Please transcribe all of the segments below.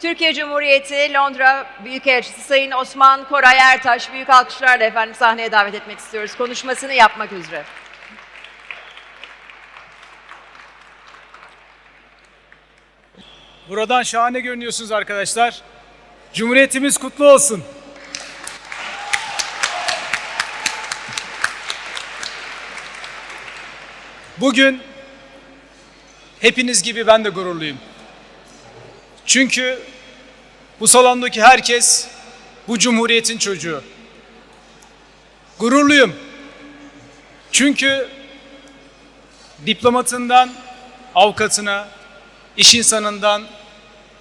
Türkiye Cumhuriyeti Londra Büyükelçisi Sayın Osman Koray Ertaş büyük alkışlarla efendim sahneye davet etmek istiyoruz. Konuşmasını yapmak üzere. Buradan şahane görünüyorsunuz arkadaşlar. Cumhuriyetimiz kutlu olsun. Bugün hepiniz gibi ben de gururluyum. Çünkü bu salondaki herkes bu cumhuriyetin çocuğu. Gururluyum. Çünkü diplomatından avukatına, iş insanından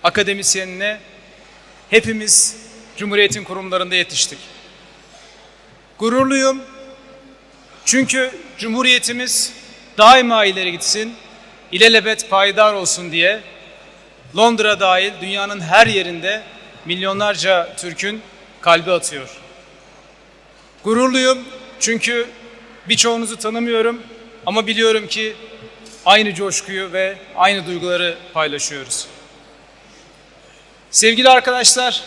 akademisyenine hepimiz Cumhuriyet'in kurumlarında yetiştik. Gururluyum çünkü Cumhuriyetimiz daima ileri gitsin, ilelebet payidar olsun diye Londra dahil dünyanın her yerinde milyonlarca Türk'ün kalbi atıyor. Gururluyum çünkü birçoğunuzu tanımıyorum ama biliyorum ki aynı coşkuyu ve aynı duyguları paylaşıyoruz. Sevgili arkadaşlar,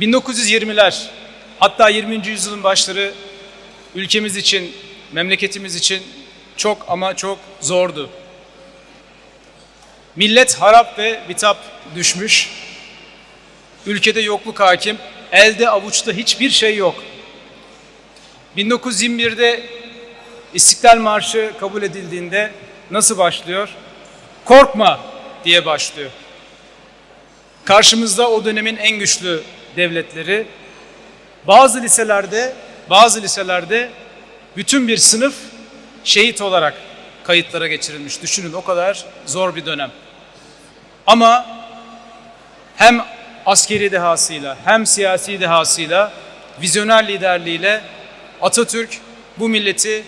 1920'ler hatta 20. yüzyılın başları ülkemiz için, memleketimiz için çok ama çok zordu. Millet harap ve bitap düşmüş. Ülkede yokluk hakim, elde avuçta hiçbir şey yok. 1921'de İstiklal Marşı kabul edildiğinde nasıl başlıyor? Korkma diye başlıyor. Karşımızda o dönemin en güçlü devletleri. Bazı liselerde, bazı liselerde bütün bir sınıf şehit olarak kayıtlara geçirilmiş. Düşünün o kadar zor bir dönem. Ama hem askeri dehasıyla hem siyasi dehasıyla, vizyoner liderliğiyle Atatürk bu milleti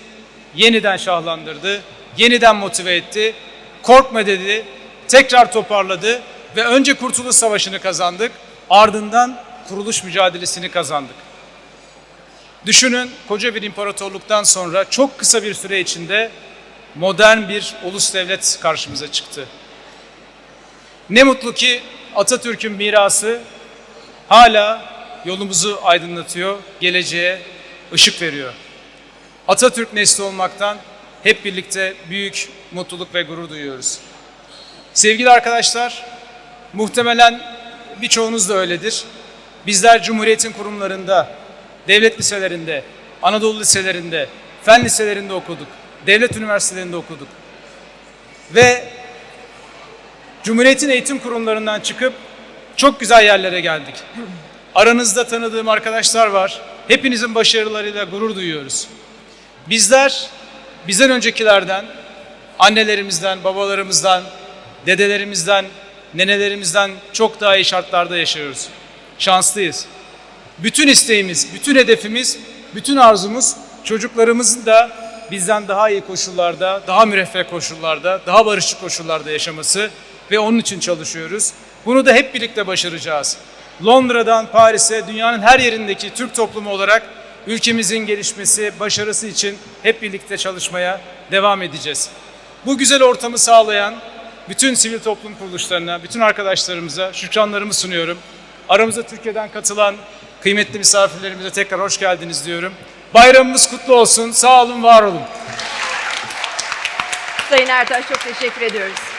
yeniden şahlandırdı, yeniden motive etti. Korkma dedi, tekrar toparladı ve önce Kurtuluş Savaşı'nı kazandık, ardından kuruluş mücadelesini kazandık. Düşünün koca bir imparatorluktan sonra çok kısa bir süre içinde modern bir ulus devlet karşımıza çıktı. Ne mutlu ki Atatürk'ün mirası hala yolumuzu aydınlatıyor, geleceğe ışık veriyor. Atatürk nesli olmaktan hep birlikte büyük mutluluk ve gurur duyuyoruz. Sevgili arkadaşlar, muhtemelen birçoğunuz da öyledir. Bizler Cumhuriyet'in kurumlarında, devlet liselerinde, Anadolu liselerinde, fen liselerinde okuduk, devlet üniversitelerinde okuduk. Ve Cumhuriyet'in eğitim kurumlarından çıkıp çok güzel yerlere geldik. Aranızda tanıdığım arkadaşlar var. Hepinizin başarılarıyla gurur duyuyoruz. Bizler bizden öncekilerden, annelerimizden, babalarımızdan, dedelerimizden, nenelerimizden çok daha iyi şartlarda yaşıyoruz. Şanslıyız. Bütün isteğimiz, bütün hedefimiz, bütün arzumuz çocuklarımızın da bizden daha iyi koşullarda, daha müreffeh koşullarda, daha barışçı koşullarda yaşaması ve onun için çalışıyoruz. Bunu da hep birlikte başaracağız. Londra'dan Paris'e dünyanın her yerindeki Türk toplumu olarak ülkemizin gelişmesi, başarısı için hep birlikte çalışmaya devam edeceğiz. Bu güzel ortamı sağlayan bütün sivil toplum kuruluşlarına, bütün arkadaşlarımıza şükranlarımı sunuyorum. Aramıza Türkiye'den katılan kıymetli misafirlerimize tekrar hoş geldiniz diyorum. Bayramımız kutlu olsun. Sağ olun, var olun. Sayın Ertaş çok teşekkür ediyoruz.